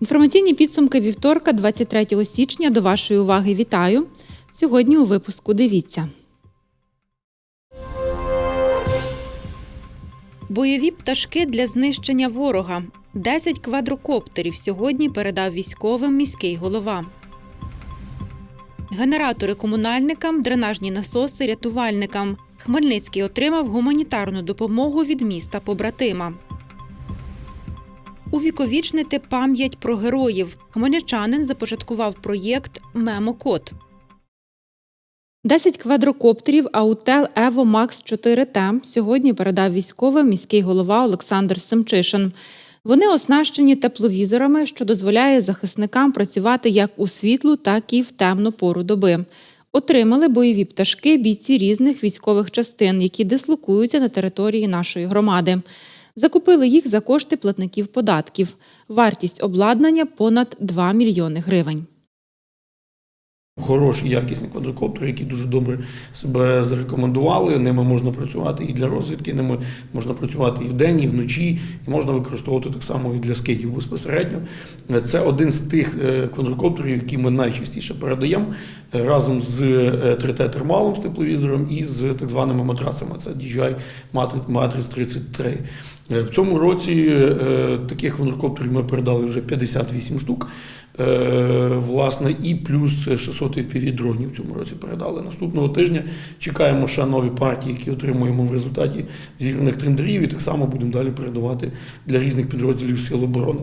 Інформаційні підсумки вівторка, 23 січня. До вашої уваги вітаю. Сьогодні у випуску дивіться. Бойові пташки для знищення ворога. 10 квадрокоптерів сьогодні передав військовим міський голова. Генератори комунальникам, дренажні насоси рятувальникам. Хмельницький отримав гуманітарну допомогу від міста побратима. Увіковічнити пам'ять про героїв. Хмельничанин започаткував проєкт Мемокод. 10 квадрокоптерів Аутел Ево Макс 4 т сьогодні передав військовим міський голова Олександр Семчишин. Вони оснащені тепловізорами, що дозволяє захисникам працювати як у світлу, так і в темну пору доби. Отримали бойові пташки бійці різних військових частин, які дислокуються на території нашої громади. Закупили їх за кошти платників податків. Вартість обладнання понад 2 мільйони гривень. Хороші, якісні квадрокоптери, які дуже добре себе зарекомендували. Ними можна працювати і для розвідки, ними можна працювати і вдень, і вночі, і можна використовувати так само і для скидів безпосередньо. Це один з тих е, квадрокоптерів, які ми найчастіше передаємо е, разом з 3T-термалом з тепловізором і з так званими матрацами. Це DJI Matrix 33. Е, В цьому році е, таких квадрокоптерів ми передали вже 58 штук. Е, Власне, і плюс 600 fpv дронів в цьому році передали. Наступного тижня чекаємо ще нові партії, які отримуємо в результаті зіграних тендерів, і так само будемо далі передавати для різних підрозділів Сил оборони.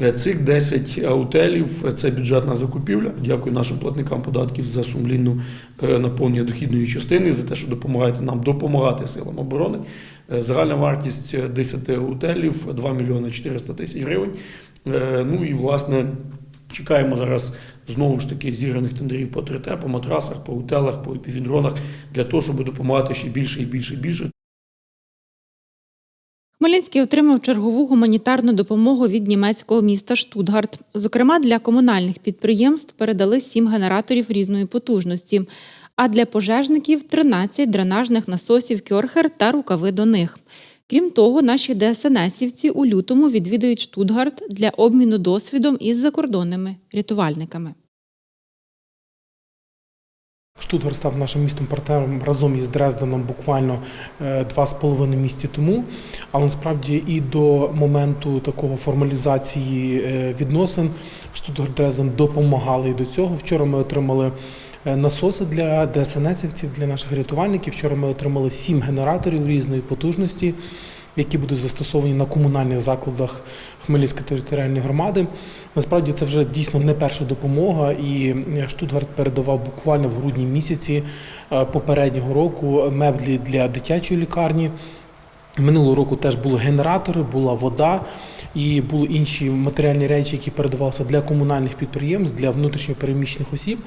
Е, Цих 10 аутелів це бюджетна закупівля. Дякую нашим платникам податків за сумлінну е, наповнення дохідної частини, за те, що допомагаєте нам допомагати силам оборони. Е, Загальна вартість 10 аутелів 2 мільйони 400 тисяч гривень. Е, Ну і власне. Чекаємо зараз знову ж таки зіграних тендерів по 3Т, по матрасах, по утелах, по епівідронах для того, щоб допомагати ще більше і більше і більше. Хмельницький отримав чергову гуманітарну допомогу від німецького міста Штутгарт. Зокрема, для комунальних підприємств передали 7 генераторів різної потужності, а для пожежників 13 дренажних насосів Кьорхер та рукави до них. Крім того, наші ДСНСівці у лютому відвідують Штутгарт для обміну досвідом із закордонними рятувальниками. Штутгар став нашим містом партнером разом із Дрезденом буквально е, два з половиною місяці тому. Але насправді і до моменту такого формалізації е, відносин Штутгар Дрезден допомагали і до цього. Вчора ми отримали насоси для ДСНСівців, для наших рятувальників. Вчора ми отримали сім генераторів різної потужності. Які будуть застосовані на комунальних закладах Хмельницької територіальної громади. Насправді це вже дійсно не перша допомога, і Штутгарт передавав буквально в грудні місяці е, попереднього року меблі для дитячої лікарні. Минулого року теж були генератори, була вода і були інші матеріальні речі, які передавалися для комунальних підприємств, для внутрішньопереміщених осіб.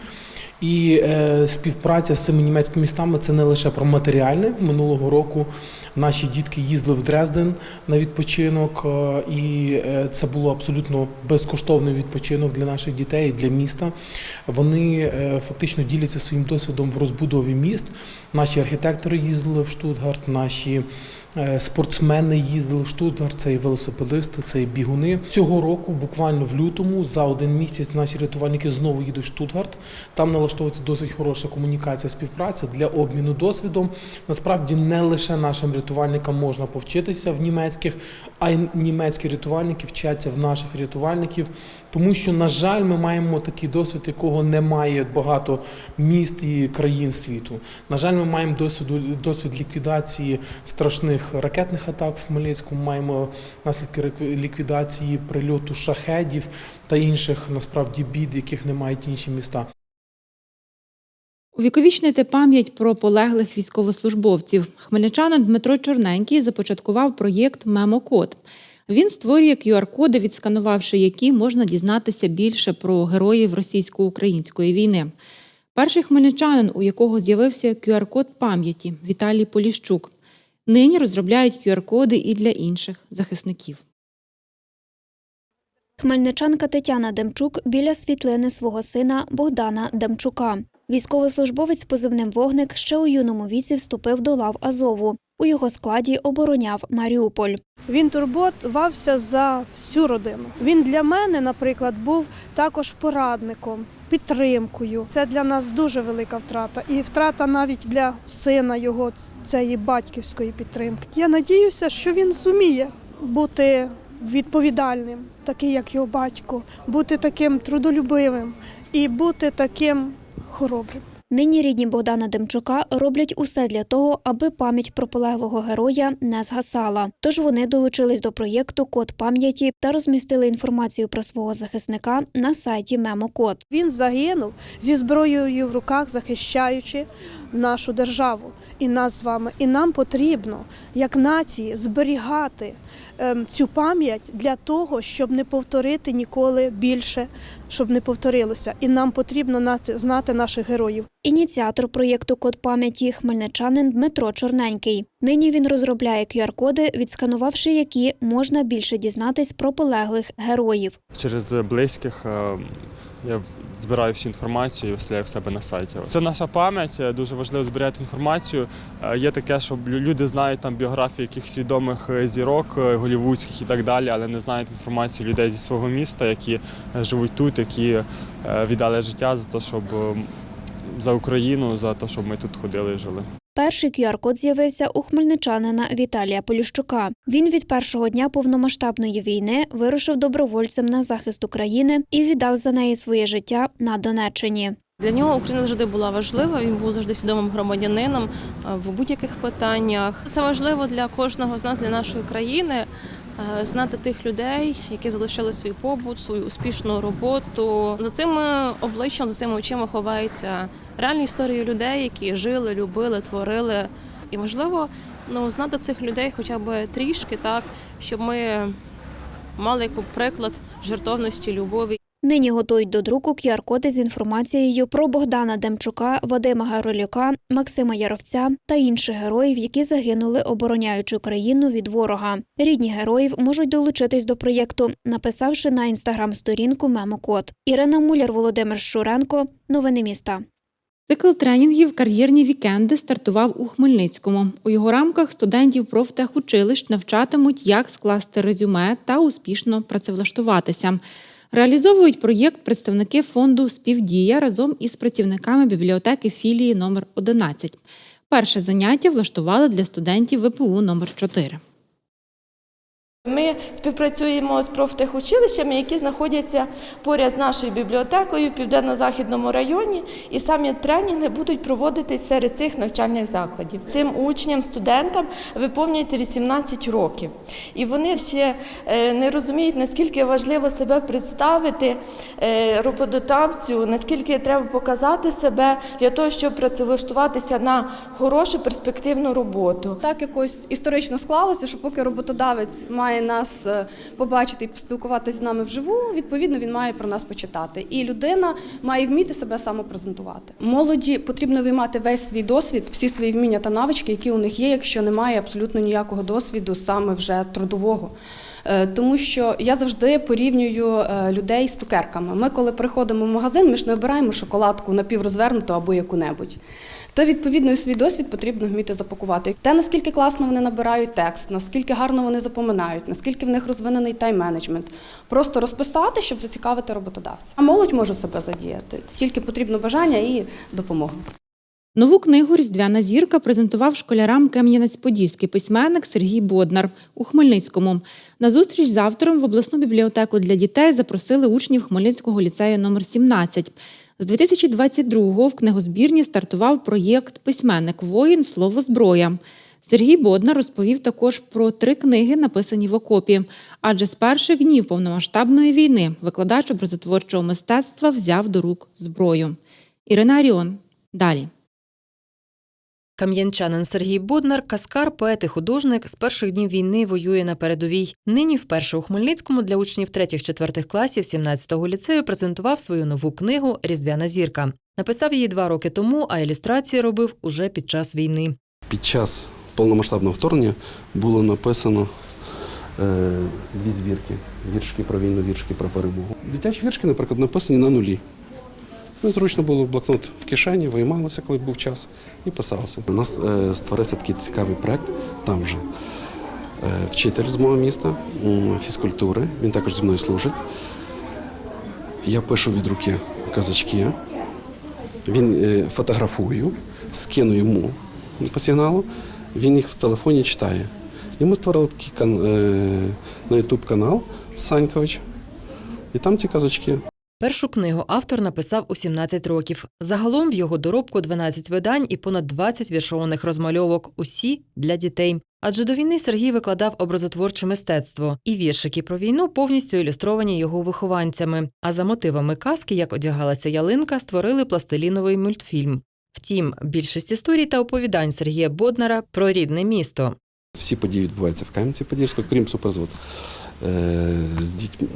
І е, співпраця з цими німецькими містами це не лише про матеріальне. Минулого року наші дітки їздили в Дрезден на відпочинок, е, і е, це було абсолютно безкоштовний відпочинок для наших дітей, для міста. Вони е, фактично діляться своїм досвідом в розбудові міст. Наші архітектори їздили в Штутгарт, наші Спортсмени їздили в Штутгарт, це і велосипедисти, це і бігуни. Цього року, буквально в лютому, за один місяць наші рятувальники знову їдуть в Штутгарт. Там налаштовується досить хороша комунікація, співпраця для обміну досвідом. Насправді не лише нашим рятувальникам можна повчитися в німецьких, а й німецькі рятувальники вчаться в наших рятувальників. Тому що, на жаль, ми маємо такий досвід, якого немає багато міст і країн світу. На жаль, ми маємо досвід, досвід ліквідації страшних ракетних атак в Хмельницькому, маємо наслідки ліквідації прильоту шахедів та інших насправді бід, яких не мають інші міста. Увіковічнити пам'ять про полеглих військовослужбовців. Хмельничанин Дмитро Чорненький започаткував проєкт Мемокод. Він створює QR-коди, відсканувавши які можна дізнатися більше про героїв російсько-української війни. Перший хмельничанин, у якого з'явився QR-код пам'яті Віталій Поліщук. Нині розробляють QR-коди і для інших захисників. Хмельничанка Тетяна Демчук біля світлини свого сина Богдана Демчука. Військовослужбовець позивним вогник ще у юному віці вступив до лав Азову. У його складі обороняв Маріуполь. Він турботувався за всю родину. Він для мене, наприклад, був також порадником, підтримкою. Це для нас дуже велика втрата. І втрата навіть для сина його цієї батьківської підтримки. Я надіюся, що він зуміє бути відповідальним, такий як його батько, бути таким трудолюбивим і бути таким хоробрим. Нині рідні Богдана Демчука роблять усе для того, аби пам'ять про полеглого героя не згасала. Тож вони долучились до проєкту Код пам'яті та розмістили інформацію про свого захисника на сайті Мемокод. Він загинув зі зброєю в руках, захищаючи нашу державу і нас з вами. І нам потрібно, як нації, зберігати цю пам'ять для того, щоб не повторити ніколи більше, щоб не повторилося. І нам потрібно нати- знати наших героїв. Ініціатор проєкту Код пам'яті хмельничанин Дмитро Чорненький. Нині він розробляє QR-коди, відсканувавши які можна більше дізнатись про полеглих героїв. через близьких е, я збираю всю інформацію і виставляю в себе на сайті. Це наша пам'ять, е, дуже важливо збирати інформацію. Е, Є таке, що лю- люди знають там біографії якихось відомих е, зірок голівудських і так далі, але не знають інформацію людей зі свого міста, які живуть тут, які віддали життя за те, щоб за Україну, за те, щоб ми тут ходили і жили. Перший QR-код з'явився у хмельничанина Віталія Поліщука. Він від першого дня повномасштабної війни вирушив добровольцем на захист України і віддав за неї своє життя на Донеччині. Для нього Україна завжди була важлива. Він був завжди свідомим громадянином е, в будь-яких питаннях. Це важливо для кожного з нас, для нашої країни. е, Знати тих людей, які залишили свій побут, свою успішну роботу. За цим обличчям, за цими очима ховаються реальні історії людей, які жили, любили, творили. І можливо, ну знати цих людей хоча б трішки, так щоб ми мали як приклад жертовності, любові Нині готують до друку QR-коди з інформацією про Богдана Демчука, Вадима Гаролюка, Максима Яровця та інших героїв, які загинули, обороняючи країну від ворога. Рідні героїв можуть долучитись до проєкту, написавши на інстаграм-сторінку Мемокод. Ірина Муляр, Володимир Шуренко. Новини міста. Цикл тренінгів Кар'єрні вікенди стартував у Хмельницькому. У його рамках студентів профтехучилищ навчатимуть, як скласти резюме та успішно працевлаштуватися. Реалізовують проєкт представники фонду Співдія разом із працівниками бібліотеки філії номер 11. Перше заняття влаштували для студентів ВПУ номер 4 Ми співпрацюємо з профтехучилищами, які знаходяться поряд з нашою бібліотекою в південно-західному районі, і самі тренінги будуть проводитись серед цих навчальних закладів. Цим учням, студентам виповнюється 18 років, і вони ще е, не розуміють, наскільки важливо себе представити е, роботодавцю, наскільки треба показати себе для того, щоб працевлаштуватися на хорошу перспективну роботу. Так якось історично склалося, що поки роботодавець має нас е, побачити і поспілкуватися з нами вживу, відповідно він має про нас почитати. І людина має вміти себе самопрезентувати. Молоді потрібно виймати весь свій досвід, всі свої вміння та навички, які у них є, якщо немає абсолютно ніякого досвіду, саме вже трудового. Е, Тому що я завжди порівнюю е, людей з цукерками. Ми, коли приходимо в магазин, ми ж не обираємо шоколадку напіврозвернуту або яку-небудь. То відповідно свій досвід потрібно вміти запакувати. Те, наскільки класно вони набирають текст, наскільки гарно вони запоминають, наскільки в них розвинений тайм-менеджмент. Просто розписати, щоб зацікавити роботодавця. А молодь може себе задіяти. Тільки потрібно бажання і допомога. Нову книгу Різдвяна зірка презентував школярам Кам'янець-Подільський письменник Сергій Боднар у Хмельницькому. На зустріч з автором в обласну бібліотеку для дітей запросили учнів Хмельницького ліцею номер 17. З 2022-го в книгозбірні стартував проєкт Письменник воїн слово зброя. Сергій Боднар розповів також про три книги, написані в окопі. Адже з перших днів повномасштабної війни викладач образотворчого мистецтва взяв до рук зброю. Ірина Аріон. Далі. Кам'янчанин Сергій Боднар, каскар, поет і художник, з перших днів війни воює на передовій. Нині вперше у Хмельницькому для учнів 3-4 класів 17-го ліцею презентував свою нову книгу Різдвяна зірка. Написав її два роки тому, а ілюстрації робив уже під час війни. Під час повномасштабного вторгнення було написано е, дві збірки. Віршки про війну, віршки про перемогу. Дитячі віршки, наприклад, написані на нулі. Ну, зручно було блокнот в кишені, виймалося, коли був час, і писалося. У нас е, створився такий цікавий проект там вже. Е, вчитель з мого міста, фізкультури, він також зі мною служить. Я пишу від руки казачки, він е, фотографую, скину йому по сигналу, він їх в телефоні читає. І ми створили такий е, на YouTube канал Санькович, і там ці казочки. Першу книгу автор написав у 17 років. Загалом в його доробку 12 видань і понад 20 віршованих розмальовок. Усі для дітей. Адже до війни Сергій викладав образотворче мистецтво, і віршики про війну повністю ілюстровані його вихованцями. А за мотивами казки, як одягалася ялинка, створили пластиліновий мультфільм. Втім, більшість історій та оповідань Сергія Боднара про рідне місто. Всі події відбуваються в Кам'янці-Подільську, крім суперзвод. Е, з дітьми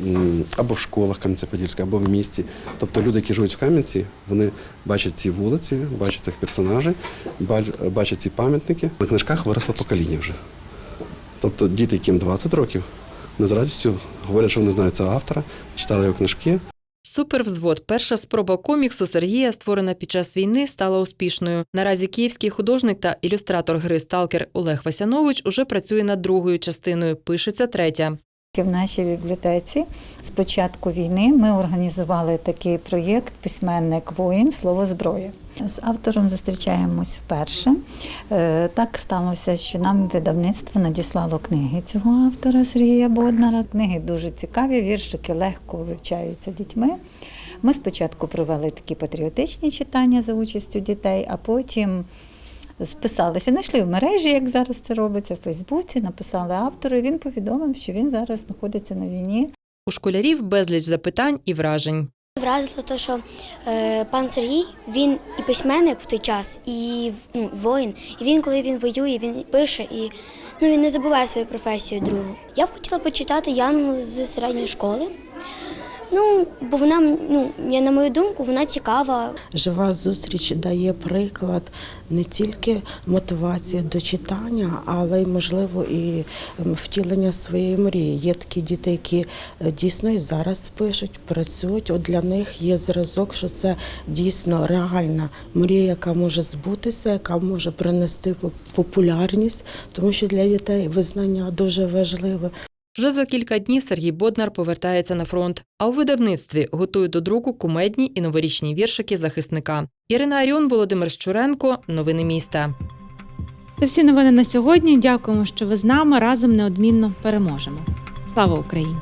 або в школах Кам'янця-Подільська, або в місті. Тобто люди, які живуть в Кам'янці, вони бачать ці вулиці, бачать цих персонажей, бачать ці пам'ятники. На книжках виросло покоління вже. Тобто діти, яким 20 років, не з радістю говорять, що вони знають цього автора, читали його книжки, Супервзвод, перша спроба коміксу Сергія, створена під час війни, стала успішною. Наразі київський художник та ілюстратор гри Сталкер Олег Васянович уже працює над другою частиною. Пишеться третя. В нашій бібліотеці з початку війни ми організували такий проєкт Письменник воїн слово зброя. З автором зустрічаємось вперше. Е, Так сталося, що нам видавництво надіслало книги цього автора Сергія Боднара. Книги дуже цікаві, віршики легко вивчаються дітьми. Ми спочатку провели такі патріотичні читання за участю дітей, а потім списалися, знайшли в мережі, як зараз це робиться, в Фейсбуці, написали автору. і Він повідомив, що він зараз знаходиться на війні. У школярів безліч запитань і вражень. Вразило те, що е, пан Сергій він і письменник в той час, і ну, воїн. І він, коли він воює, він пише і ну, він не забуває свою професію другу. Я б хотіла почитати Янгол з середньої школи. Ну, бо вона, ну, я, на мою думку, вона цікава. Жива зустріч дає приклад не тільки мотивації до читання, але й можливо і ем, втілення своєї мрії. Є такі діти, які е, дійсно і зараз пишуть, працюють. От для них є зразок, що це дійсно реальна мрія, яка може збутися, яка може принести популярність, тому що для дітей визнання дуже важливе. Вже за кілька днів Сергій Боднар повертається на фронт. А у видавництві готують до друку кумедні і новорічні віршики захисника. Ірина Аріон, Володимир Щуренко. Новини міста. Це всі новини на сьогодні. Дякуємо, що ви з нами. Разом неодмінно переможемо. Слава Україні!